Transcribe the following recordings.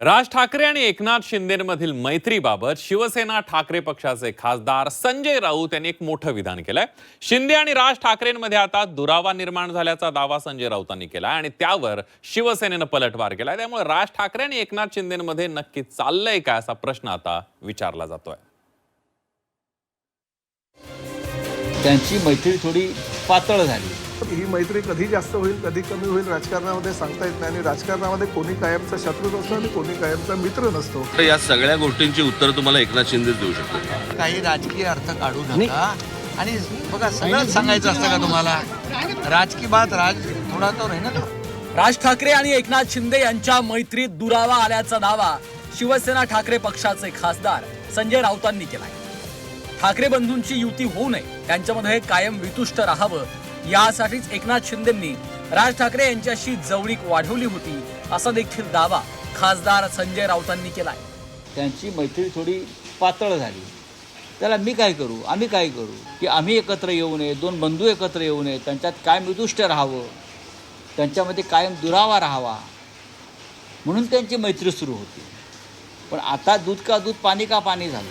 राज ठाकरे आणि एकनाथ शिंदेमधील मैत्रीबाबत शिवसेना ठाकरे पक्षाचे खासदार संजय राऊत यांनी एक मोठं विधान केलंय. शिंदे आणि राज ठाकरेंमध्ये आता दुरावा निर्माण झाल्याचा दावा संजय राऊतांनी केला आणि त्यावर शिवसेनेनं पलटवार केलाय. त्यामुळे राज ठाकरे आणि एकनाथ शिंदेमध्ये नक्की चाललंय काय असा प्रश्न आता विचारला जातोय. त्यांची मैत्री थोडी पातळ झाली. ही मैत्री कधी जास्त होईल कधी कमी होईल राजकारणामध्ये सांगता येत नाही. आणि राजकारणामध्ये कोणी कायमचा शत्रू नसतो आणि कोणी कायमचा मित्र नसतो. तर या सगळ्या गोष्टींची उत्तर तुम्हाला एकनाथ शिंदेच देऊ शकतात. काही राजकीय अर्थ काढू नका. आणि बघा सगळंच सांगायचं असतं का तुम्हाला? राजकीय बात राज थोडा तो आहे ना तो. राज ठाकरे आणि एकनाथ शिंदे यांच्या मैत्रीत दुरावा आल्याचा दावा शिवसेना ठाकरे पक्षाचे खासदार संजय राऊतांनी केलाय. ठाकरे बंधूंची युती होऊ नये त्यांच्यामध्ये कायम वितुष्ट राहावं यासाठीच एकनाथ शिंदेंनी राज ठाकरे यांच्याशी जवळीक वाढवली होती असा देखील दावा खासदार संजय राऊतांनी केलाय. त्यांची मैत्री थोडी पातळ झाली. त्याला मी काय करू? आम्ही काय करू? की आम्ही एकत्र येऊ नये दोन बंधू एकत्र येऊ नये त्यांच्यात कायम विदुष्ट राहावं त्यांच्यामध्ये कायम दुरावा राहावा. म्हणून त्यांची मैत्री सुरू होती. पण आता दूध का दूध पाणी का पाणी झालं.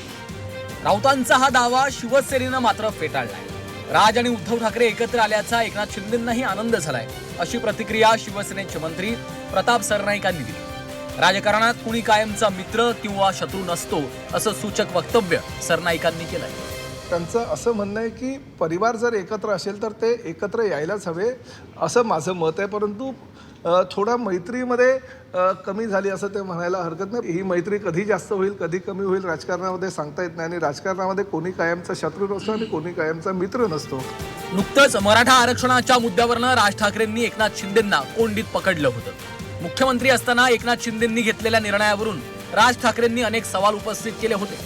राऊतांचा हा दावा शिवसेनेनं मात्र फेटाळलाय. राज आणि उद्धव ठाकरे एकत्र आल्याचा एकनाथ शिंदेंनाही आनंद झालाय अशी प्रतिक्रिया शिवसेनेचे मंत्री प्रताप सरनाईकांनी दिली. राजकारणात कुणी कायमचा मित्र किंवा शत्रू नसतो असं सूचक वक्तव्य सरनाईकांनी केलंय. त्यांचं असं म्हणणं आहे की परिवार जर एकत्र असेल तर ते एकत्र यायलाच हवे असं माझं मत आहे परंतु थोडा मैत्रीमध्ये कमी झाली असं ते म्हणायला हरकत नाही. ही मैत्री कधी जास्त होईल कधी कमी होईल राजकारणामध्ये सांगता येत नाही आणि राजकारणामध्ये कोणी कायमचा शत्रू नसतो आणि कोणी कायमचा मित्र नसतो. नुकतंच मराठा आरक्षणाच्या मुद्द्यावरनं राज ठाकरेंनी एकनाथ शिंदेंना कोंडीत पकडलं होतं. मुख्यमंत्री असताना एकनाथ शिंदेंनी घेतलेल्या निर्णयावरून राज ठाकरेंनी अनेक सवाल उपस्थित केले होते.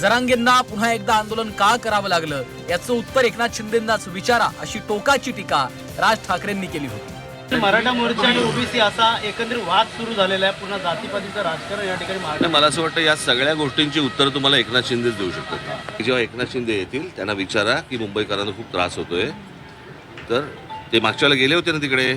जरांगेंना पुन्हा एकदा आंदोलन का करावं लागलं? याचं उत्तर एकनाथ शिंदेंनाच विचारा अशी टोकाची टीका राज ठाकरेंनी केली होती. मराठा मोर्चा आणि ओबीसी असा एकंदरीत वाद सुरू झालेला आहे. पुन्हा जातीपातीचं राजकारण या ठिकाणी मला असं वाटतं या सगळ्या गोष्टींची उत्तर तुम्हाला एकनाथ शिंदेच देऊ शकतात. जेव्हा एकनाथ शिंदे येतील त्यांना विचारा की मुंबईकरांना खूप त्रास होतोय. तर ते मागच्या वेळेला गेले होते ना तिकडे?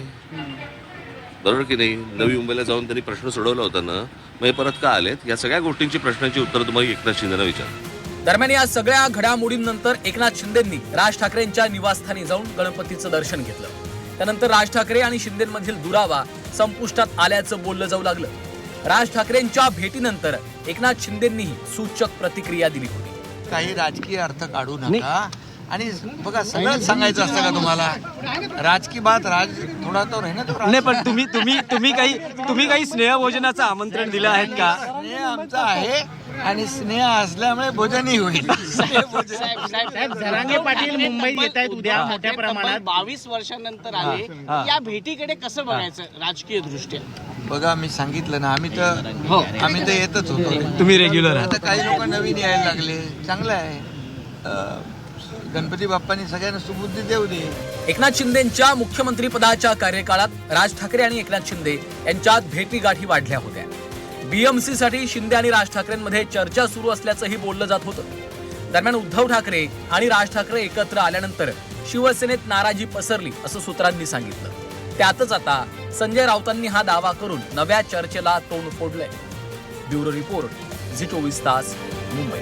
बरोबर की नाही? नवी मुंबईला जाऊन त्यांनी प्रश्न सोडवला होता ना. मग हे परत का आलेत? या सगळ्या गोष्टींची प्रश्नांची उत्तर तुम्हाला एकनाथ शिंदेना विचारा. दरम्यान या सगळ्या घडामोडींनंतर एकनाथ शिंदेंनी राज ठाकरेंच्या निवासस्थानी जाऊन गणपतीचं दर्शन घेतलं. त्यानंतर राज ठाकरे आणि शिंदेमधील दुरावा संपुष्टात आल्याचं बोललं जाऊ लागलं. राज ठाकरेंच्या भेटीनंतर एकनाथ शिंदेंनीही सूचक प्रतिक्रिया दिली होती. काही राजकीय अर्थ काढू नका. आणि बघा सगळंच सांगायचं असतं का तुम्हाला? राजकीय बात राज थोडा तो आहे ना तो नाही पण तुम्ही तुम्ही तुम्ही काही तुम्ही काही स्नेहभोजनाचं आमंत्रण दिलं आहेत का? स्नेह आमचा आहे. आणि स्नेह असल्यामुळे भोजनही होईल. साहेब जरांगे पाटील मुंबईत येत आहेत उद्या मोठ्या प्रमाणात. बावीस वर्षानंतर आले. या भेटीकडे कसं बघायचं राजकीय दृष्ट्या? बघा मी सांगितलं ना आम्ही तर आम्ही तर येतच होतो. तुम्ही रेग्युलर आता काही लोक नवीन यायला लागले. चांगलं आहे. गणपती बाप्पांनी सगळ्यांना सुबुद्धी देऊ दे. एकनाथ शिंदेच्या मुख्यमंत्री पदाच्या कार्यकाळात राज ठाकरे आणि एकनाथ शिंदे यांच्यात भेटीगाठी वाढल्या होत्या. बीएमसी साठी शिंदे आणि राज ठाकरेंमध्ये चर्चा सुरू असल्याचंही बोललं जात होतं. दरम्यान उद्धव ठाकरे आणि राज ठाकरे एकत्र आल्यानंतर शिवसेनेत नाराजी पसरली असं सूत्रांनी सांगितलं. त्यातच आता संजय राऊतांनी हा दावा करून नव्या चर्चेला तोंड फोडलंय. ब्युरो रिपोर्ट झी चोवीस तास मुंबई.